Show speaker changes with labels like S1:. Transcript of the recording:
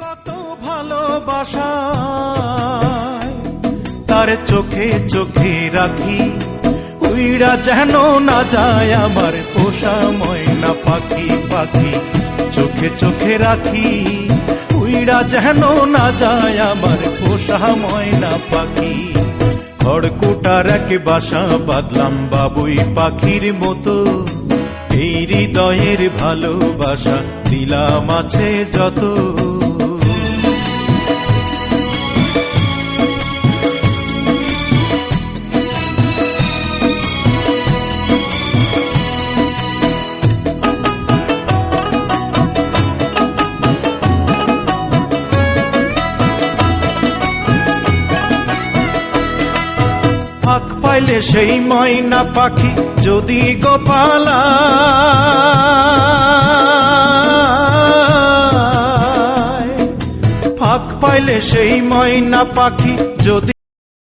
S1: কত ভালোবাসা তার চোখে চোখে রাখি উইরা যেন না যায় আমার পোষা ময়না পাখি পাখি। চোখে চোখে রাখি উইরা যেন না যায় আমার পোষা ময়না পাখি। খড়কুটার এক বাসা বাদলাম বাবুই পাখির মতো। এই হৃদয়ের ভালোবাসা দিলাম আছে যত। পাইলে সেই ময়না পাখি যদি গোপালা ফাঁক পাইলে সেই ময়না পাখি যদি